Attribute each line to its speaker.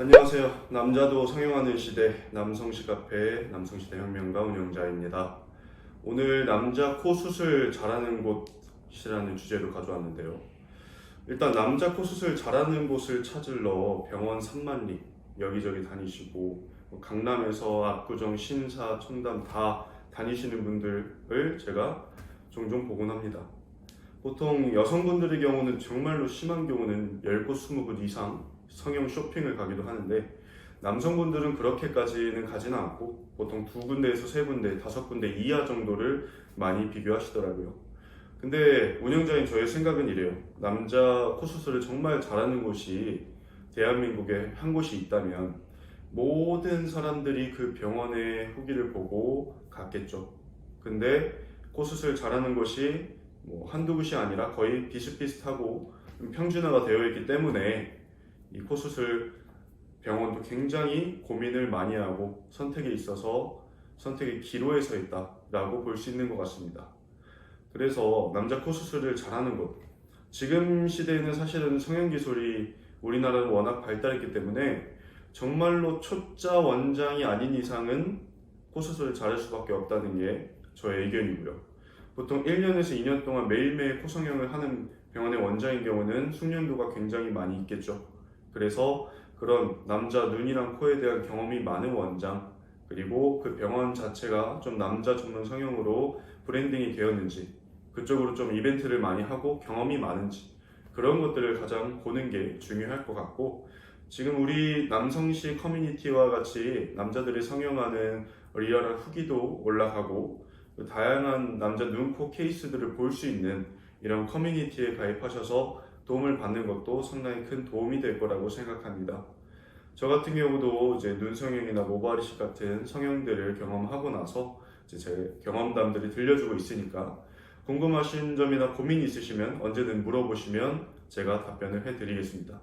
Speaker 1: 안녕하세요. 남자도 성형하는 시대 남성시 카페 남성시대 혁명가 운영자입니다. 오늘 남자 코 수술 잘하는 곳이라는 주제로 가져왔는데요. 일단 남자 코 수술 잘하는 곳을 찾으러 병원 3만리 여기저기 다니시고 뭐 강남에서 압구정, 신사, 청담 다 다니시는 분들을 제가 종종 보곤 합니다. 보통 여성분들의 경우는 정말로 심한 경우는 10곳, 20곳 이상 성형 쇼핑을 가기도 하는데 남성분들은 그렇게까지는 가지는 않고 보통 두 군데에서 세 군데, 다섯 군데 이하 정도를 많이 비교하시더라고요. 근데 운영자인 저의 생각은 이래요. 남자 코 수술을 정말 잘하는 곳이 대한민국에 한 곳이 있다면 모든 사람들이 그 병원의 후기를 보고 갔겠죠. 근데 코 수술 잘하는 곳이 뭐 한두 곳이 아니라 거의 비슷비슷하고 평준화가 되어 있기 때문에 이 코수술 병원도 굉장히 고민을 많이 하고 선택에 있어서 선택의 기로에 서 있다라고 볼 수 있는 것 같습니다. 그래서 남자 코수술을 잘하는 곳 지금 시대에는 사실은 성형 기술이 우리나라는 워낙 발달했기 때문에 정말로 초짜 원장이 아닌 이상은 코수술을 잘할 수밖에 없다는 게 저의 의견이고요. 보통 1년에서 2년 동안 매일매일 코성형을 하는 병원의 원장인 경우는 숙련도가 굉장히 많이 있겠죠. 그래서 그런 남자 눈이랑 코에 대한 경험이 많은 원장 그리고 그 병원 자체가 좀 남자 전문 성형으로 브랜딩이 되었는지 그쪽으로 좀 이벤트를 많이 하고 경험이 많은지 그런 것들을 가장 보는 게 중요할 것 같고 지금 우리 남성시 커뮤니티와 같이 남자들이 성형하는 리얼한 후기도 올라가고 그 다양한 남자 눈, 코 케이스들을 볼 수 있는 이런 커뮤니티에 가입하셔서 도움을 받는 것도 상당히 큰 도움이 될 거라고 생각합니다. 저 같은 경우도 이제 눈 성형이나 모발이식 같은 성형들을 경험하고 나서 이제 제 경험담들이 들려주고 있으니까 궁금하신 점이나 고민이 있으시면 언제든 물어보시면 제가 답변을 해드리겠습니다.